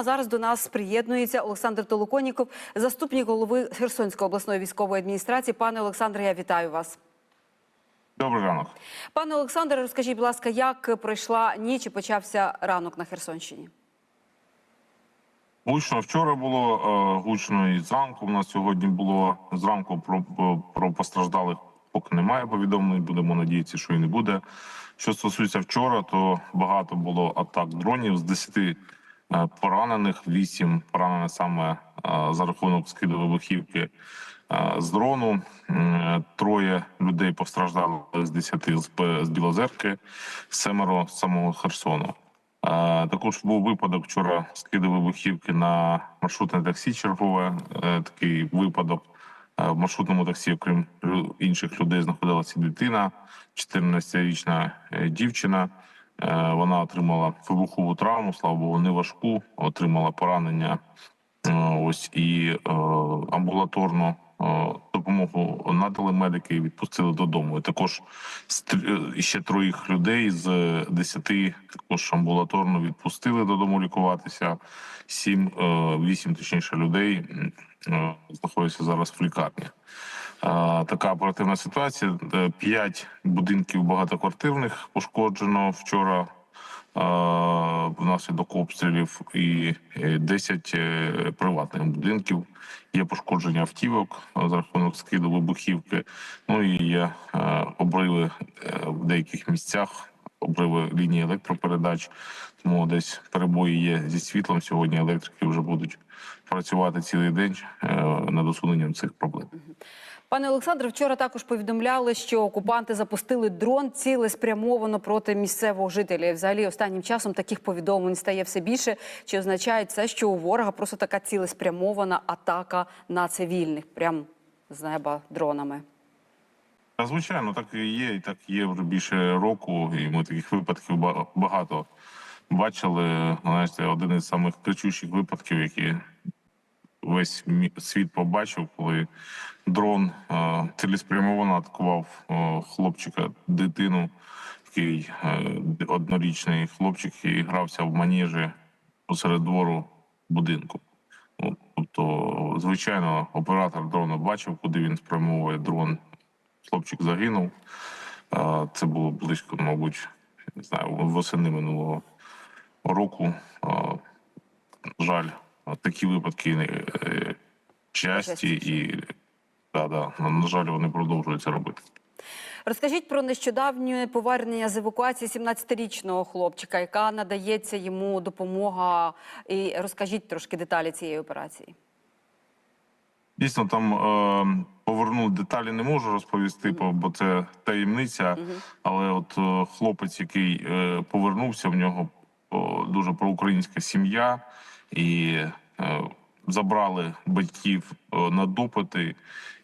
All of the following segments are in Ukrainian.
а зараз до нас приєднується Олександр Толоконіков, заступник голови Херсонської обласної військової адміністрації. Пане Олександре, я вітаю вас. Добрий ранок. Пане Олександре, розкажіть, будь ласка, як пройшла ніч і почався ранок на Херсонщині? Гучно вчора було е, гучно і зранку. У нас сьогодні було зранку про, про постраждалих. Поки немає повідомлень. Будемо надіятися, що і не буде. Що стосується вчора, то багато було атак дронів з 10 е, поранених, 8 поранених саме е, за рахунок скиду вибухівки е, з дрону. Троє людей постраждали з 10 з, Білозерки, семеро з самого Херсону. Е, Також був випадок вчора скиду вибухівки на маршрутне таксі. Чергове Е, такий випадок. Е, В маршрутному таксі, окрім інших людей, знаходилася дитина, 14-річна е, дівчина. Е, Вона отримала вибухову травму, слава Богу, не важку, отримала поранення. Е, Ось і е, амбулаторну допомогу надали медики і відпустили додому. І також ще троїх людей з 10 також амбулаторно відпустили додому лікуватися. Сім, вісім точніше людей знаходяться зараз в лікарні. Е, Така оперативна ситуація. Е, П'ять будинків багатоквартирних пошкоджено вчора е, внаслідок обстрілів, і е, 10 е, приватних будинків. Є пошкодження автівок е, за рахунок скиду вибухівки. Ну і є е, обриви е, в деяких місцях, обриви лінії електропередач. Тому десь перебої є зі світлом. Сьогодні електрики вже будуть працювати цілий день е, над усуненням цих проблем. Пане Олександре, вчора також повідомляли, що окупанти запустили дрон цілеспрямовано проти місцевого жителя. Взагалі, останнім часом таких повідомлень стає все більше. Чи означає це, що у ворога просто така цілеспрямована атака на цивільних, прям з неба дронами? Звичайно, так і є, і так є вже більше року, і ми таких випадків багато бачили. Знаєте, один із самих кричущих випадків, які весь світ побачив, коли дрон е, цілеспрямовано атакував е, хлопчика, дитину, такий е, однорічний хлопчик, і грався в манежі посеред двору будинку. Ну, Тобто, звичайно, оператор дрона бачив, куди він спрямовує дрон хлопчик загинув. Це було близько, мабуть, не знаю, восени минулого року. А, Жаль, такі випадки е, часті і да, да, на жаль, вони продовжуються робити. Розкажіть про нещодавнє повернення з евакуації 17-річного хлопчика, яка надається йому допомога. І розкажіть трошки деталі цієї операції. Дійсно, там е, повернути деталі не можу розповісти, бо- бо це таємниця. Але от е, хлопець, який е, повернувся, в нього о, дуже проукраїнська сім'я, і е, забрали батьків е, на допити,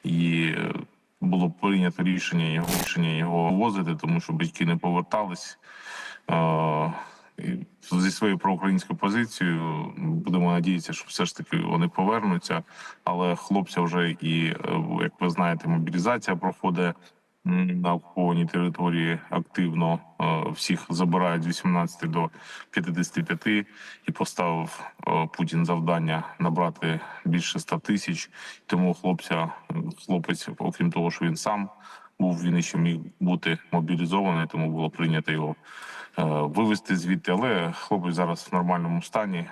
і е, було прийнято рішення його рішення його возити, тому що батьки не повертались. Е, зі своєю проукраїнською позицією будемо надіятися, що все ж таки вони повернуться. Але хлопця вже і е, як ви знаєте, мобілізація проходить на окупованій території активно. Е, Всіх забирають з 18 до 55 і поставив е, Путін завдання набрати більше 100 тисяч. Тому хлопця, хлопець, окрім того, що він сам був, він ще міг бути мобілізований, тому було прийнято його е, вивезти звідти. Але хлопець зараз в нормальному стані.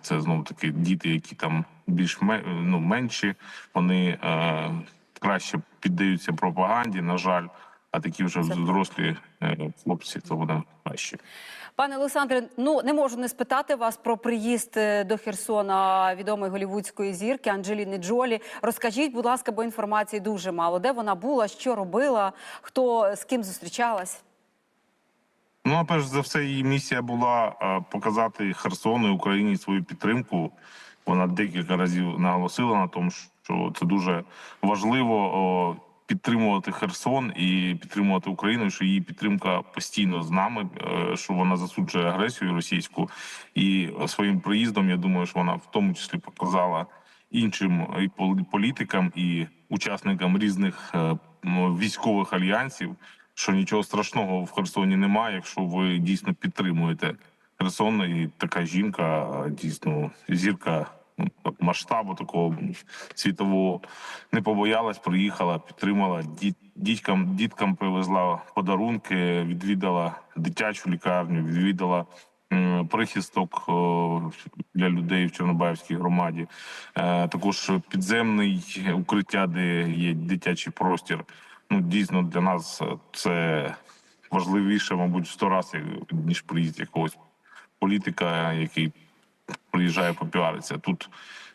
Це знову таки діти, які там більш ну, менші. Вони краще піддаються пропаганді. На жаль, а такі вже дорослі е, хлопці, то вони краще. Пане Олександре, ну не можу не спитати вас про приїзд е, до Херсона відомої голівудської зірки Анджеліни Джолі. Розкажіть, будь ласка, бо інформації дуже мало. Де вона була, що робила, хто з ким зустрічалась? Ну, а перш за все, її місія була е, показати Херсону і Україні свою підтримку. Вона декілька разів наголосила на тому, що це дуже важливо підтримувати Херсон і підтримувати Україну. Що її підтримка постійно з нами, е, що вона засуджує агресію російську. І своїм приїздом, я думаю, що вона в тому числі показала іншим і політикам і учасникам різних е, військових альянсів, що нічого страшного в Херсоні немає, якщо ви дійсно підтримуєте Херсон, і така жінка е, дійсно зірка ну, масштабу такого світового не побоялась, приїхала, підтримала діт, дітькам, діткам привезла подарунки, відвідала дитячу лікарню, відвідала прихисток для людей в Чорнобаївській громаді. Е, Також підземний укриття, де є дитячий простір. Ну дійсно для нас е, це важливіше, мабуть, сто разів, ніж приїзд якогось політика, який приїжджає попіаритися. Тут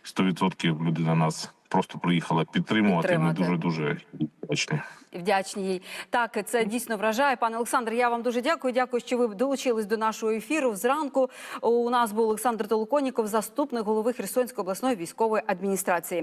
100% людина нас просто приїхала підтримувати. підтримувати. Ми дуже дуже вдячні. Вдячні їй. Так, це дійсно вражає. Пане Олександр, я вам дуже дякую. Дякую, що ви долучились до нашого ефіру. Зранку у нас був Олександр Толоконіков, заступник голови Херсонської обласної військової адміністрації.